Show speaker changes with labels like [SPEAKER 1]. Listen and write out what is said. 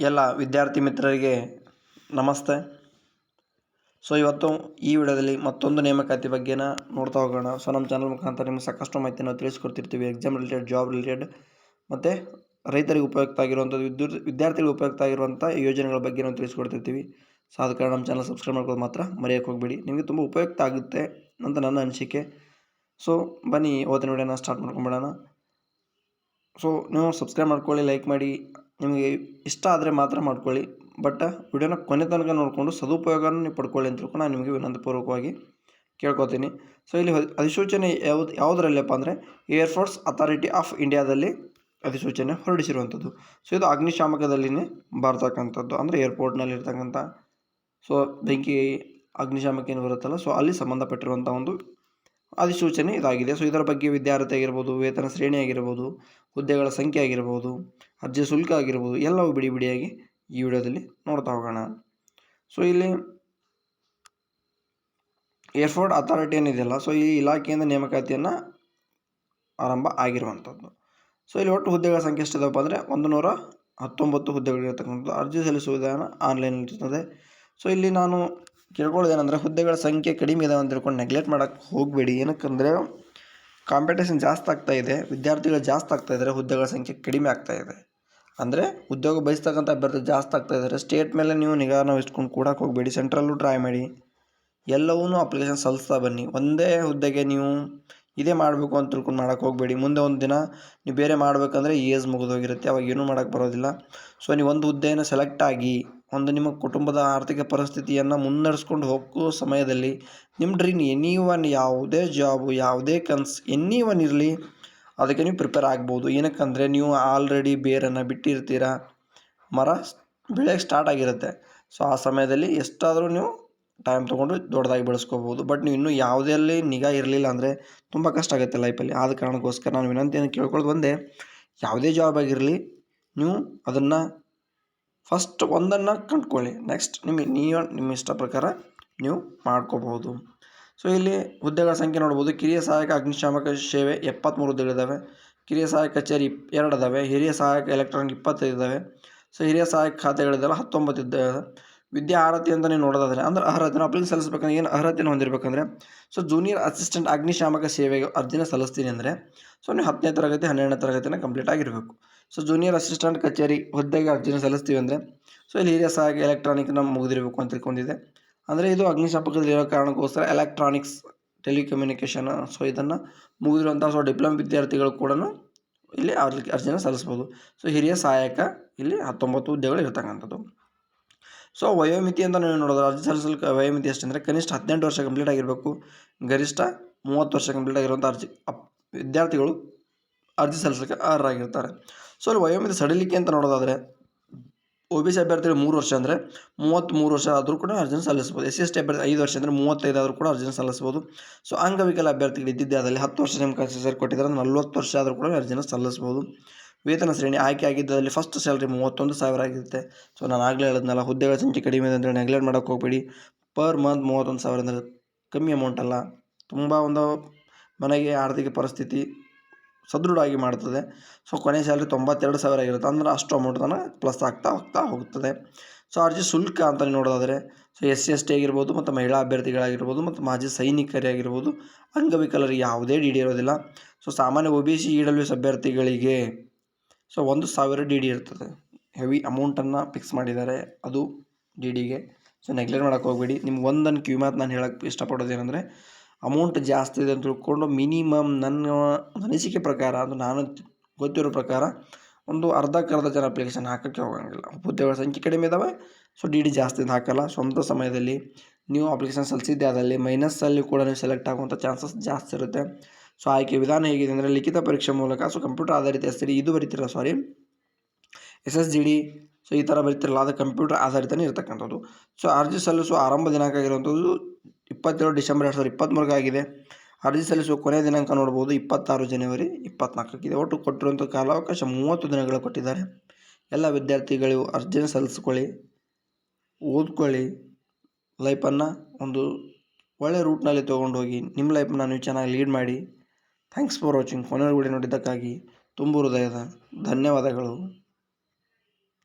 [SPEAKER 1] ಎಲ್ಲ ವಿದ್ಯಾರ್ಥಿ ಮಿತ್ರರಿಗೆ ನಮಸ್ತೆ. ಸೊ ಇವತ್ತು ಈ ವಿಡಿಯೋದಲ್ಲಿ ಮತ್ತೊಂದು ನೇಮಕಾತಿ ಬಗ್ಗೆನ ನೋಡ್ತಾ ಹೋಗೋಣ. ಸೊ ನಮ್ಮ ಚಾನಲ್ ಮುಖಾಂತರ ನಿಮ್ಗೆ ಸಾಕಷ್ಟು ಮಾಹಿತಿ ನಾವು ತಿಳಿಸ್ಕೊಡ್ತಿರ್ತೀವಿ. ಎಕ್ಸಾಮ್ ರಿಲೇಟೆಡ್ ಜಾಬ್ ರಿಲೇಟೆಡ್ ಮತ್ತು ರೈತರಿಗೆ ಉಪಯುಕ್ತ ಆಗಿರುವಂಥದ್ದು ವಿದ್ಯುತ್ ವಿದ್ಯಾರ್ಥಿಗಳಿಗೆ ಉಪಯುಕ್ತ ಆಗಿರುವಂಥ ಯೋಜನೆಗಳ ಬಗ್ಗೆ ನಾವು ತಿಳಿಸ್ಕೊಡ್ತಿರ್ತೀವಿ. ಸೊ ಆದ ಕಾರಣ ನಮ್ಮ ಚಾನಲ್ ಸಬ್ಸ್ಕ್ರೈಬ್ ಮಾಡ್ಕೊಳ್ಳೋದು ಮಾತ್ರ ಮರೆಯೋಕ್ಕೆ ಹೋಗಬೇಡಿ. ನಿಮಗೆ ತುಂಬ ಉಪಯುಕ್ತ ಆಗುತ್ತೆ ಅಂತ ನನ್ನ ಅನಿಸಿಕೆ. ಸೊ ಬನ್ನಿ ಓದಿನ ವಿಡಿಯೋನ ಸ್ಟಾರ್ಟ್ ಮಾಡ್ಕೊಂಬಿಡೋಣ. ಸೊ ನೀವು ಸಬ್ಸ್ಕ್ರೈಬ್ ಮಾಡ್ಕೊಳ್ಳಿ ಲೈಕ್ ಮಾಡಿ. ನಿಮಗೆ ಇಷ್ಟ ಆದರೆ ಮಾತ್ರ ಮಾಡ್ಕೊಳ್ಳಿ. ಬಟ್ ವಿಡಿಯೋನ ಕೊನೆ ತನಕ ನೋಡಿಕೊಂಡು ಸದುಪಯೋಗನ ನೀವು ಪಡ್ಕೊಳ್ಳಿ ಅಂತ ತಿಳ್ಕೊಂಡು ನಾನು ನಿಮಗೆ ವಿನಂತಿಪೂರ್ವಕವಾಗಿ ಕೇಳ್ಕೊತೀನಿ. ಸೊ ಇಲ್ಲಿ ಅಧಿಸೂಚನೆ ಯಾವ್ದು, ಯಾವುದರಲ್ಲಪ್ಪ ಅಂದರೆ ಏರ್ಫೋರ್ಸ್ ಅಥಾರಿಟಿ ಆಫ್ ಇಂಡಿಯಾದಲ್ಲಿ ಅಧಿಸೂಚನೆ ಹೊರಡಿಸಿರುವಂಥದ್ದು. ಸೊ ಇದು ಅಗ್ನಿಶಾಮಕದಲ್ಲಿನೇ ಬರ್ತಕ್ಕಂಥದ್ದು. ಅಂದರೆ ಏರ್ಪೋರ್ಟ್ನಲ್ಲಿ ಇರ್ತಕ್ಕಂಥ ಸೊ ಬೆಂಕಿ, ಅಗ್ನಿಶಾಮಕ ಏನು ಬರುತ್ತಲ್ಲ ಸೊ ಅಲ್ಲಿ ಸಂಬಂಧಪಟ್ಟಿರುವಂಥ ಒಂದು ಅಧಿಸೂಚನೆ ಇದಾಗಿದೆ. ಸೊ ಇದರ ಬಗ್ಗೆ ವಿದ್ಯಾರ್ಥಿ ಆಗಿರ್ಬೋದು, ವೇತನ ಶ್ರೇಣಿ ಆಗಿರ್ಬೋದು, ಹುದ್ದೆಗಳ ಸಂಖ್ಯೆ ಆಗಿರ್ಬೋದು, ಅರ್ಜಿ ಶುಲ್ಕ ಆಗಿರ್ಬೋದು, ಎಲ್ಲವೂ ಬಿಡಿ ಬಿಡಿಯಾಗಿ ಈ ವಿಡಿಯೋದಲ್ಲಿ ನೋಡ್ತಾ ಹೋಗೋಣ. ಸೊ ಇಲ್ಲಿ ಏರ್ಪೋರ್ಟ್ ಅಥಾರಿಟಿ ಏನಿದೆಯಲ್ಲ ಸೊ ಈ ಇಲಾಖೆಯಿಂದ ನೇಮಕಾತಿಯನ್ನು ಆರಂಭ ಆಗಿರುವಂಥದ್ದು. ಸೊ ಇಲ್ಲಿ ಒಟ್ಟು ಹುದ್ದೆಗಳ ಸಂಖ್ಯೆ ಎಷ್ಟಿದಪ್ಪ ಅಂದರೆ ಒಂದು ನೂರ ಹತ್ತೊಂಬತ್ತು ಹುದ್ದೆಗಳಿರ್ತಕ್ಕಂಥದ್ದು. ಅರ್ಜಿ ಸಲ್ಲಿಸುವ ವಿಧಾನ ಆನ್ಲೈನ್ ಇರ್ತದೆ. ಸೊ ಇಲ್ಲಿ ನಾನು ಕೇಳ್ಕೊಳ್ಳೋದೇನೆಂದರೆ ಹುದ್ದೆಗಳ ಸಂಖ್ಯೆ ಕಡಿಮೆ ಇದೆ ಅಂತ ತಿಳ್ಕೊಂಡು ನೆಗ್ಲೆಕ್ಟ್ ಮಾಡೋಕ್ಕೆ ಹೋಗಬೇಡಿ. ಏನಕ್ಕಂದರೆ ಕಾಂಪಿಟೇಷನ್ ಜಾಸ್ತಿ ಆಗ್ತಾ ಇದೆ, ವಿದ್ಯಾರ್ಥಿಗಳು ಜಾಸ್ತಿ ಆಗ್ತಾ ಇದ್ದಾರೆ ಹುದ್ದೆಗಳ ಸಂಖ್ಯೆ ಕಡಿಮೆ ಆಗ್ತಾ ಇದೆ. ಅಂದರೆ ಉದ್ಯೋಗ ಬಯಸ್ತಕ್ಕಂಥ ಅಭ್ಯರ್ಥಿ ಜಾಸ್ತಿ ಆಗ್ತಾ ಇದ್ದಾರೆ ಸ್ಟೇಟ್ ಮೇಲೆ ನೀವು ನಿಗಾನ ಇಟ್ಕೊಂಡು ಕೂಡಕ್ಕೆ ಹೋಗಬೇಡಿ. ಸೆಂಟ್ರಲ್ಲೂ ಟ್ರೈ ಮಾಡಿ. ಎಲ್ಲವೂ ಅಪ್ಲಿಕೇಶನ್ ಸಲ್ಲಿಸ್ತಾ ಬನ್ನಿ. ಒಂದೇ ಹುದ್ದೆಗೆ ನೀವು ಇದೇ ಮಾಡಬೇಕು ಅಂತ ತಿಳ್ಕೊಂಡು ಮಾಡೋಕ್ಕೆ ಹೋಗಬೇಡಿ. ಮುಂದೆ ಒಂದು ದಿನ ನೀವು ಬೇರೆ ಮಾಡಬೇಕಂದ್ರೆ ಏಜ್ ಮುಗಿದೋಗಿರುತ್ತೆ ಅವಾಗ ಏನೂ ಮಾಡೋಕ್ಕೆ ಬರೋದಿಲ್ಲ. ಸೊ ನೀವು ಒಂದು ಹುದ್ದೆಯನ್ನು ಸೆಲೆಕ್ಟ್ ಆಗಿ ಒಂದು ನಿಮ್ಮ ಕುಟುಂಬದ ಆರ್ಥಿಕ ಪರಿಸ್ಥಿತಿಯನ್ನು ಮುನ್ನಡೆಸ್ಕೊಂಡು ಹೋಗೋ ಸಮಯದಲ್ಲಿ ನಿಮ್ಮ ಡ್ರೀಮ್ ಎನಿ ಒನ್ ಯಾವುದೇ ಜಾಬು ಯಾವುದೇ ಕನ್ಸ್ ಎನಿ ಒನ್ ಇರಲಿ, ಅದಕ್ಕೆ ನೀವು ಪ್ರಿಪೇರ್ ಆಗ್ಬೋದು. ಏನಕ್ಕಂದರೆ ನೀವು ಆಲ್ರೆಡಿ ಬೇರನ್ನು ಬಿಟ್ಟಿರ್ತೀರ? ಮರ ಬೆಳೆಯೋಕ್ಕೆ ಸ್ಟಾರ್ಟ್ ಆಗಿರುತ್ತೆ. ಸೊ ಆ ಸಮಯದಲ್ಲಿ ಎಷ್ಟಾದರೂ ನೀವು ಟೈಮ್ ತೊಗೊಂಡು ದೊಡ್ಡದಾಗಿ ಬೆಳೆಸ್ಕೋಬೋದು. ಬಟ್ ನೀವು ಇನ್ನೂ ಯಾವುದರಲ್ಲಿ ನಿಗಾ ಇರಲಿಲ್ಲ ಅಂದರೆ ತುಂಬ ಕಷ್ಟ ಆಗುತ್ತೆ ಲೈಫಲ್ಲಿ ಆದ ಕಾರಣಕ್ಕೋಸ್ಕರ ನಾನು ವಿನಂತಿಯನ್ನು ಕೇಳ್ಕೊಳ್ಳೋದು ಒಂದೇ ಯಾವುದೇ ಜಾಬ್ ಆಗಿರಲಿ, ನೀವು ಅದನ್ನು ಫಸ್ಟ್ ಒಂದನ್ನು ಕಂಡುಕೊಳ್ಳಿ. ನೆಕ್ಸ್ಟ್ ನಿಮಗೆ ನೀವು ನಿಮ್ಮ ಇಷ್ಟ ಪ್ರಕಾರ ನೀವು ಮಾಡ್ಕೋಬಹುದು ಸೊ ಇಲ್ಲಿ ಹುದ್ದೆಗಳ ಸಂಖ್ಯೆ ನೋಡ್ಬೋದು. ಕಿರಿಯ ಸಹಾಯಕ, ಅಗ್ನಿಶಾಮಕ ಸೇವೆ ಎಪ್ಪತ್ತ್ಮೂರು ಹುದ್ದೆಗಳಿದ್ದಾವೆ ಕಿರಿಯ ಸಹಾಯಕ ಕಚೇರಿ ಎರಡು ಅದಾವೆ ಹಿರಿಯ ಸಹಾಯಕ ಎಲೆಕ್ಟ್ರಾನಿಕ್ ಇಪ್ಪತ್ತೈದು ಇದ್ದಾವೆ ಸೊ ಹಿರಿಯ ಸಹಾಯಕ ಖಾತೆಗಳಿದ್ದಾವೆ ಹತ್ತೊಂಬತ್ತು ಇದ್ದಾವೆ. ವಿದ್ಯಾ ಅರ್ಹತೆ ಅಂತ ನೀವು ನೋಡೋದಾದರೆ, ಅಂದ್ರೆ ಅರ್ಹತೆ ಅಪ್ಲಿಕೇಶನ್ ಸಲ್ಲಿಸಬೇಕಂದ್ರೆ ಏನು ಅರ್ಹತೆಯನ್ನು ಹೊಂದಿರಬೇಕಂದ್ರೆ ಸೊ ಜೂನಿಯರ್ ಅಸಿಸ್ಟೆಂಟ್ ಅಗ್ನಿಶಾಮಕ ಸೇವೆಗೆ ಅರ್ಜಿನ ಸಲ್ಲಿಸ್ತೀನಿ ಅಂದರೆ ಸೊ ನೀವು ಹತ್ತನೇ ತರಗತಿ, ಹನ್ನೆರಡನೇ ತರಗತಿನ ಕಂಪ್ಲೀಟ್ ಆಗಿರಬೇಕು. ಸೊ ಜೂನಿಯರ್ ಅಸಿಸ್ಟೆಂಟ್ ಕಚೇರಿ ಹುದ್ದೆಗೆ ಅರ್ಜಿನ ಸಲ್ಲಿಸ್ತೀವಿ ಅಂದರೆ ಸೊ ಇಲ್ಲಿ ಹಿರಿಯ ಸಹಾಯಕ ಎಲೆಕ್ಟ್ರಾನಿಕ್ನ ಮುಗಿದಿರಬೇಕು ಅಂತ ತಿಳ್ಕೊಂಡಿದೆ ಅಂದರೆ ಇದು ಅಗ್ನಿಶಾಮಕದಲ್ಲಿರೋ ಕಾರಣಕ್ಕೋಸ್ಕರ ಎಲೆಕ್ಟ್ರಾನಿಕ್ಸ್ ಟೆಲಿಕಮ್ಯುನಿಕೇಷನ್ ಸೊ ಇದನ್ನು ಮುಗಿದಿರುವಂಥ ಸೊ ಡಿಪ್ಲೊಮಾ ವಿದ್ಯಾರ್ಥಿಗಳು ಕೂಡ ಇಲ್ಲಿ ಅರ್ಜಿ ಅರ್ಜಿನ ಸಲ್ಲಿಸ್ಬೋದು. ಸೊ ಹಿರಿಯ ಸಹಾಯಕ ಇಲ್ಲಿ ಹತ್ತೊಂಬತ್ತು ಹುದ್ದೆಗಳು ಇರ್ತಕ್ಕಂಥದ್ದು. ಸೊ ವಯೋಮಿತಿ ಅಂತ ನೀವು ನೋಡೋದು? ಅರ್ಜಿ ಸಲ್ಲಿಸಲು ವಯೋಮಿತಿ ಎಷ್ಟಂದರೆ ಕನಿಷ್ಠ ಹದಿನೆಂಟು ವರ್ಷ ಕಂಪ್ಲೀಟ್ ಆಗಿರಬೇಕು. ಗರಿಷ್ಠ ಮೂವತ್ತು ವರ್ಷ ಕಂಪ್ಲೀಟ್ ಆಗಿರುವಂಥ ಅರ್ಜಿ, ಅಪ್, ವಿದ್ಯಾರ್ಥಿಗಳು ಅರ್ಜಿ ಸಲ್ಲಿಸಲಿಕ್ಕೆ ಅರ್ಹರಾಗಿರ್ತಾರೆ. ಸೊ ಅಲ್ಲಿ ವಯೋಮಿತಿ ಸಡಿಲಿಕೆ ಅಂತ ನೋಡೋದಾದರೆ ಒ ಬಿ ಸಿ ಅಭ್ಯರ್ಥಿಗಳು ಮೂರು ವರ್ಷ ಅಂದರೆ ಮೂವತ್ತ್ಮೂರು ವರ್ಷ ಆದರೂ ಕೂಡ ಅರ್ಜಿನ ಸಲ್ಲಿಸ್ಬೋದು ಎಸ್ ಸಿ ಎಸ್ ಟಿ ಅಭ್ಯರ್ಥಿ ಐದು ವರ್ಷ ಅಂದರೆ ಮೂವತ್ತೈದು ಆದರೂ ಕೂಡ ಅರ್ಜಿನ ಸಲ್ಲಿಸ್ಬೋದು ಸೊ ಅಂಗವಿಕಲ ಅಭ್ಯರ್ಥಿಗಳು ಇದ್ದಿದ್ದೆ ಅದರಲ್ಲಿ ಹತ್ತು ವರ್ಷ ನೇಮಕಾತಿ ಸರಿ ಕೊಟ್ಟಿದ್ದಾರೆ ನಲ್ವತ್ತು ವರ್ಷ ಆದರೂ ಕೂಡ ಅರ್ಜಿನ ಸಲ್ಲಿಸ್ಬೋದು ವೇತನ ಶ್ರೇಣಿ ಆಯ್ಕೆ ಆಗಿದ್ದಲ್ಲಿ ಫಸ್ಟ್ ಸ್ಯಾಲ್ರಿ ಮೂವತ್ತೊಂದು ಸಾವಿರ ಆಗಿರುತ್ತೆ. ಸೊ ನಾನು ಆಗಲೇ ಹೇಳಿದ್ನಲ್ಲ, ಹುದ್ದೆಗಳ ಸಂಖ್ಯೆ ಕಡಿಮೆ ಇದೆ ಅಂದರೆ ನೆಗ್ಲೆಕ್ಟ್ ಮಾಡೋಕ್ಕೆ ಹೋಗಬೇಡಿ. ಪರ್ ಮಂತ್ ಮೂವತ್ತೊಂದು ಸಾವಿರ ಅಂದರೆ ಕಮ್ಮಿ ಅಮೌಂಟ್ ಅಲ್ಲ. ತುಂಬ ಒಂದು ಮನೆಗೆ ಆರ್ಥಿಕ ಪರಿಸ್ಥಿತಿ ಸದೃಢವಾಗಿ ಮಾಡ್ತದೆ. ಸೊ ಕೊನೆ ಸ್ಯಾಲ್ರಿ ತೊಂಬತ್ತೆರಡು ಸಾವಿರ ಆಗಿರುತ್ತೆ. ಅಂದ್ರೆ ಅಷ್ಟು ಅಮೌಂಟ್ ತನಕ ಪ್ಲಸ್ ಆಗ್ತಾ ಹೋಗ್ತಾ ಹೋಗ್ತದೆ. ಸೊ ಅರ್ಜಿ ಶುಲ್ಕ ಅಂತ ನೋಡೋದಾದರೆ so S C S T ಆಗಿರ್ಬೋದು ಮತ್ತು ಮಹಿಳಾ ಅಭ್ಯರ್ಥಿಗಳಾಗಿರ್ಬೋದು ಮತ್ತು ಮಾಜಿ ಸೈನಿಕರೇ ಆಗಿರ್ಬೋದು, ಅಂಗವಿಕಲರಿಗೆ ಯಾವುದೇ ಡಿ ಇರೋದಿಲ್ಲ. ಸೊ ಸಾಮಾನ್ಯ O B C E W S ಅಭ್ಯರ್ಥಿಗಳಿಗೆ ಸೊ ಒಂದು ಸಾವಿರ ಡಿ ಡಿ ಇರ್ತದೆ. ಹೆವಿ ಅಮೌಂಟನ್ನು ಫಿಕ್ಸ್ ಮಾಡಿದ್ದಾರೆ. ಅದು ಡಿ ಡಿಗೆ ಸೊ ನೆಗ್ಲೆಕ್ಟ್ ಮಾಡೋಕ್ಕೆ ಹೋಗಬೇಡಿ. ನಿಮ್ಗೆ ಒಂದನ್ನು ಕ್ಯೂ ಮಾತು ನಾನು ಹೇಳೋಕ್ಕೆ ಇಷ್ಟಪಡೋದೇನೆಂದರೆ ಅಮೌಂಟ್ ಜಾಸ್ತಿ ಇದೆ ಅಂತ ತಿಳ್ಕೊಂಡು ಮಿನಿಮಮ್ ನನ್ನ ಅನಿಸಿಕೆ ಪ್ರಕಾರ ಅದು ನಾನು ಗೊತ್ತಿರೋ ಪ್ರಕಾರ ಒಂದು ಅರ್ಧಕ್ಕರ್ಧ ಜನ ಅಪ್ಲಿಕೇಶನ್ ಹಾಕೋಕ್ಕೆ ಹೋಗೋಂಗಿಲ್ಲ. ಹುದ್ದೆಗಳ ಸಂಖ್ಯೆ ಕಡಿಮೆ ಇದ್ದಾವೆ ಸೊ ಡಿ ಡಿ ಜಾಸ್ತಿ ಹಾಕಲ್ಲ. ಸ್ವಂತ ಸಮಯದಲ್ಲಿ ನೀವು ಅಪ್ಲಿಕೇಶನ್ ಸಲ್ಲಿಸಿದ್ದೆ ಅದರಲ್ಲಿ ಮೈನಸ್ಸಲ್ಲಿ ಕೂಡ ನೀವು ಸೆಲೆಕ್ಟ್ ಆಗುವಂಥ ಚಾನ್ಸಸ್ ಜಾಸ್ತಿ ಇರುತ್ತೆ. ಸೊ ಆಯ್ಕೆ ವಿಧಾನ ಹೇಗಿದೆ ಅಂದರೆ ಲಿಖಿತ ಪರೀಕ್ಷೆ ಮೂಲಕ, ಸೊ ಕಂಪ್ಯೂಟರ್ ಆಧಾರಿತ ಎಸ್ ಇದು ಬರೀತಿರ sorry S S G D, so ಈ ಥರ ಬರೀತಿರಲ್ಲ, ಅದು ಕಂಪ್ಯೂಟರ್ ಆಧಾರಿತನೇ ಇರತಕ್ಕಂಥದ್ದು. ಸೊ ಅರ್ಜಿ ಸಲ್ಲಿಸುವ ಆರಂಭ ದಿನಾಂಕ ಆಗಿರುವಂಥದ್ದು ಇಪ್ಪತ್ತೇಳು ಡಿಸೆಂಬರ್ ಎರಡು ಸಾವಿರದ ಇಪ್ಪತ್ತ್ಮೂರಿಗಾಗಿದೆ ಅರ್ಜಿ ಸಲ್ಲಿಸುವ ಕೊನೆಯ ದಿನಾಂಕ ನೋಡ್ಬೋದು, ಇಪ್ಪತ್ತಾರು ಜನವರಿ ಇಪ್ಪತ್ನಾಲ್ಕಕ್ಕಿದೆ ಒಟ್ಟು ಕೊಟ್ಟಿರುವಂಥ ಕಾಲಾವಕಾಶ ಮೂವತ್ತು ದಿನಗಳು ಕೊಟ್ಟಿದ್ದಾರೆ. ಎಲ್ಲ ವಿದ್ಯಾರ್ಥಿಗಳು ಅರ್ಜಿನ ಸಲ್ಲಿಸ್ಕೊಳ್ಳಿ, ಓದ್ಕೊಳ್ಳಿ. ಲೈಫನ್ನು ಒಂದು ಒಳ್ಳೆ ರೂಟ್ನಲ್ಲಿ ತೊಗೊಂಡೋಗಿ, ನಿಮ್ಮ ಲೈಫನ್ನ ನೀವು ಚೆನ್ನಾಗಿ ಲೀಡ್ ಮಾಡಿ. ಥ್ಯಾಂಕ್ಸ್ ಫಾರ್ ವಾಚಿಂಗ್ ಕೊನೆಯ ವಿಡಿಯೋ ನೋಡಿದ್ದಕ್ಕಾಗಿ ತುಂಬು ಹೃದಯದ ಧನ್ಯವಾದಗಳು.